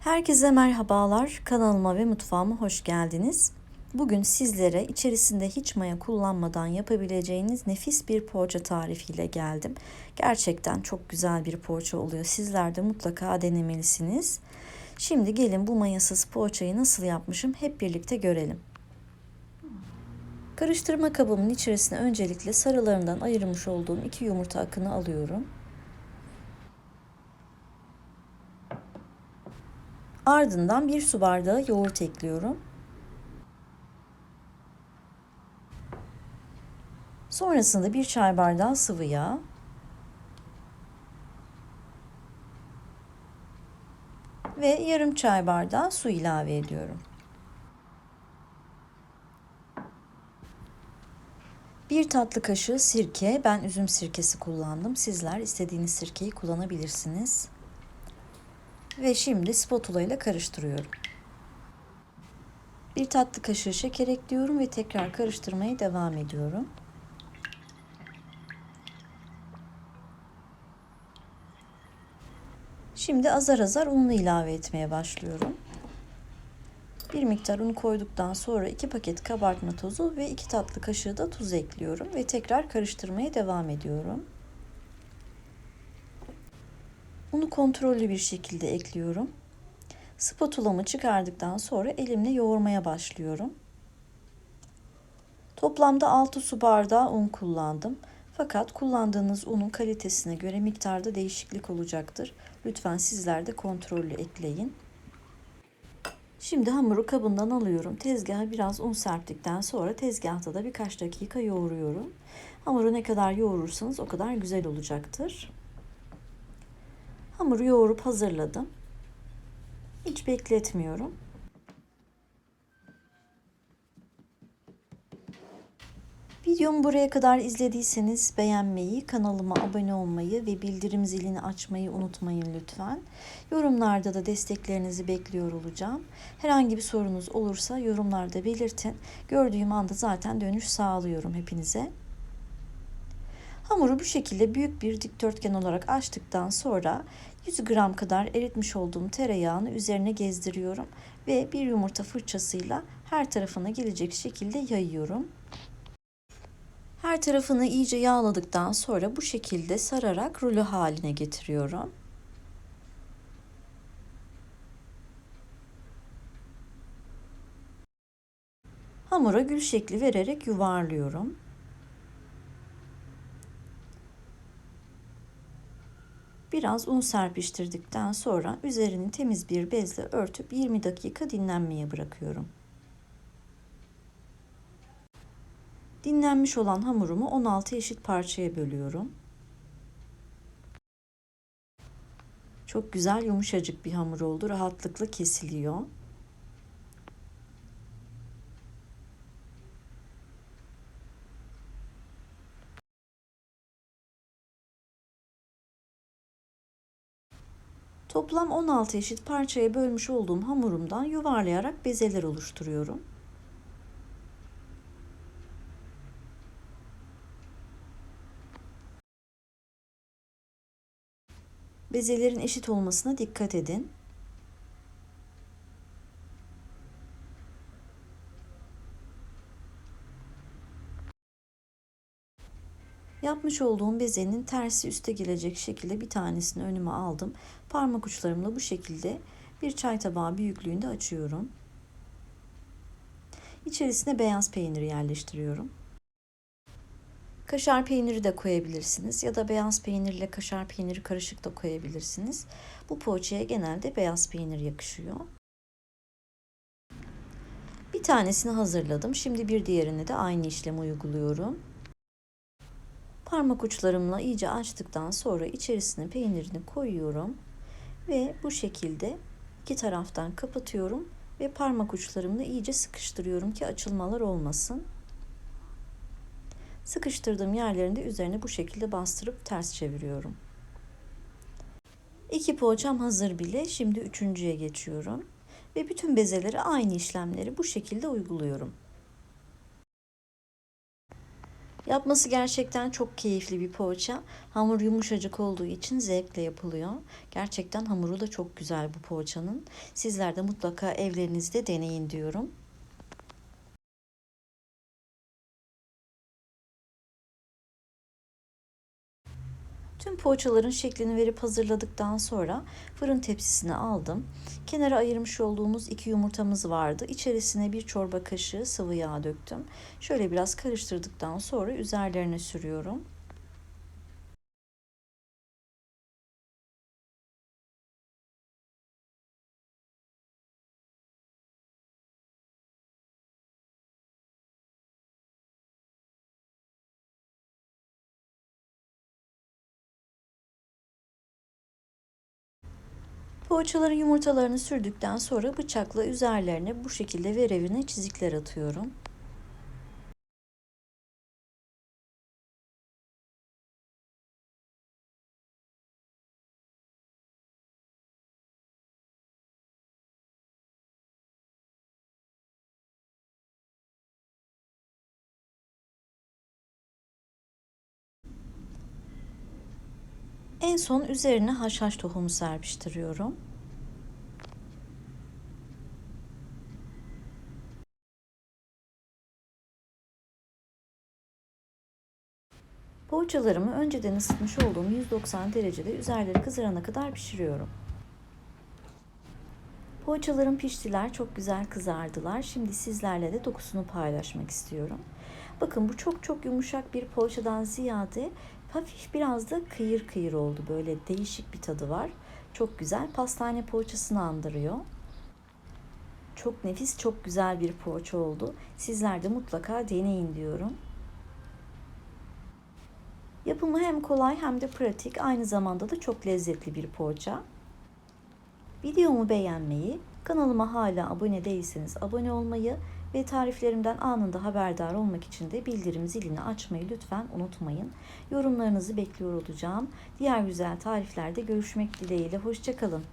Herkese merhabalar. Kanalıma ve mutfağıma hoş geldiniz. Bugün sizlere içerisinde hiç maya kullanmadan yapabileceğiniz nefis bir poğaça tarifiyle geldim. Gerçekten çok güzel bir poğaça oluyor. Sizler de mutlaka denemelisiniz. Şimdi gelin bu mayasız poğaçayı nasıl yapmışım hep birlikte görelim. Karıştırma kabımın içerisine öncelikle sarılarından ayırmış olduğum iki yumurta akını alıyorum. Ardından bir su bardağı yoğurt ekliyorum. Sonrasında bir çay bardağı sıvı yağ. Ve yarım çay bardağı su ilave ediyorum. Bir tatlı kaşığı sirke, ben üzüm sirkesi kullandım. Sizler istediğiniz sirkeyi kullanabilirsiniz. Ve şimdi spatula ile karıştırıyorum. Bir tatlı kaşığı şeker ekliyorum ve tekrar karıştırmaya devam ediyorum. Şimdi azar azar ununu ilave etmeye başlıyorum. Bir miktar un koyduktan sonra 2 paket kabartma tozu ve 2 tatlı kaşığı da tuz ekliyorum ve tekrar karıştırmaya devam ediyorum. Unu kontrollü bir şekilde ekliyorum. Spatulamı çıkardıktan sonra elimle yoğurmaya başlıyorum. Toplamda 6 su bardağı un kullandım. Fakat kullandığınız unun kalitesine göre miktarda değişiklik olacaktır. Lütfen sizler de kontrollü ekleyin. Şimdi hamuru kabından alıyorum. Tezgaha biraz un serptikten sonra tezgahta da birkaç dakika yoğuruyorum. Hamuru ne kadar yoğurursanız o kadar güzel olacaktır. Hamuru yoğurup hazırladım. Hiç bekletmiyorum. Videomu buraya kadar izlediyseniz beğenmeyi, kanalıma abone olmayı ve bildirim zilini açmayı unutmayın lütfen. Yorumlarda da desteklerinizi bekliyor olacağım. Herhangi bir sorunuz olursa yorumlarda belirtin. Gördüğüm anda zaten dönüş sağlıyorum hepinize. Hamuru bu şekilde büyük bir dikdörtgen olarak açtıktan sonra 100 gram kadar eritmiş olduğum tereyağını üzerine gezdiriyorum ve bir yumurta fırçasıyla her tarafına gelecek şekilde yayıyorum. Her tarafını iyice yağladıktan sonra bu şekilde sararak rulo haline getiriyorum. Hamura gül şekli vererek yuvarlıyorum. Biraz un serpiştirdikten sonra üzerini temiz bir bezle örtüp 20 dakika dinlenmeye bırakıyorum. Dinlenmiş olan hamurumu 16 eşit parçaya bölüyorum. Çok güzel yumuşacık bir hamur oldu. Rahatlıkla kesiliyor. Toplam 16 eşit parçaya bölmüş olduğum hamurumdan yuvarlayarak bezeler oluşturuyorum. Bezelerin eşit olmasına dikkat edin. Yapmış olduğum bezenin tersi üste gelecek şekilde bir tanesini önüme aldım. Parmak uçlarımla bu şekilde bir çay tabağı büyüklüğünde açıyorum. İçerisine beyaz peyniri yerleştiriyorum. Kaşar peyniri de koyabilirsiniz ya da beyaz peynirle kaşar peyniri karışık da koyabilirsiniz. Bu poğaçaya genelde beyaz peynir yakışıyor. Bir tanesini hazırladım. Şimdi bir diğerini de aynı işlemi uyguluyorum. Parmak uçlarımla iyice açtıktan sonra içerisine peynirini koyuyorum ve bu şekilde iki taraftan kapatıyorum ve parmak uçlarımla iyice sıkıştırıyorum ki açılmalar olmasın. Sıkıştırdığım yerlerinde üzerine bu şekilde bastırıp ters çeviriyorum. İki poğaçam hazır bile. Şimdi üçüncüye geçiyorum. Ve bütün bezelere aynı işlemleri bu şekilde uyguluyorum. Yapması gerçekten çok keyifli bir poğaça. Hamur yumuşacık olduğu için zevkle yapılıyor. Gerçekten hamuru da çok güzel bu poğaçanın. Sizler de mutlaka evlerinizde deneyin diyorum. Tüm poğaçaların şeklini verip hazırladıktan sonra fırın tepsisine aldım. Kenara ayırmış olduğumuz iki yumurtamız vardı. İçerisine bir çorba kaşığı sıvı yağ döktüm. Şöyle biraz karıştırdıktan sonra üzerlerine sürüyorum. Poğaçaların yumurtalarını sürdükten sonra bıçakla üzerlerine bu şekilde verevine çizikler atıyorum. En son üzerine haşhaş tohumu serpiştiriyorum. Poğaçalarımı önceden ısıtmış olduğum 190 derecede üzerleri kızarana kadar pişiriyorum. Poğaçalarım piştiler, çok güzel kızardılar. Şimdi sizlerle de dokusunu paylaşmak istiyorum. Bakın bu çok çok yumuşak bir poğaçadan ziyade hafif biraz da kıyır kıyır oldu. Böyle değişik bir tadı var. Çok güzel. Pastane poğaçasını andırıyor. Çok nefis, çok güzel bir poğaça oldu. Sizler de mutlaka deneyin diyorum. Yapımı hem kolay hem de pratik, aynı zamanda da çok lezzetli bir poğaça. Videomu beğenmeyi, kanalıma hala abone değilseniz abone olmayı ve tariflerimden anında haberdar olmak için de bildirim zilini açmayı lütfen unutmayın. Yorumlarınızı bekliyor olacağım. Diğer güzel tariflerde görüşmek dileğiyle. Hoşçakalın.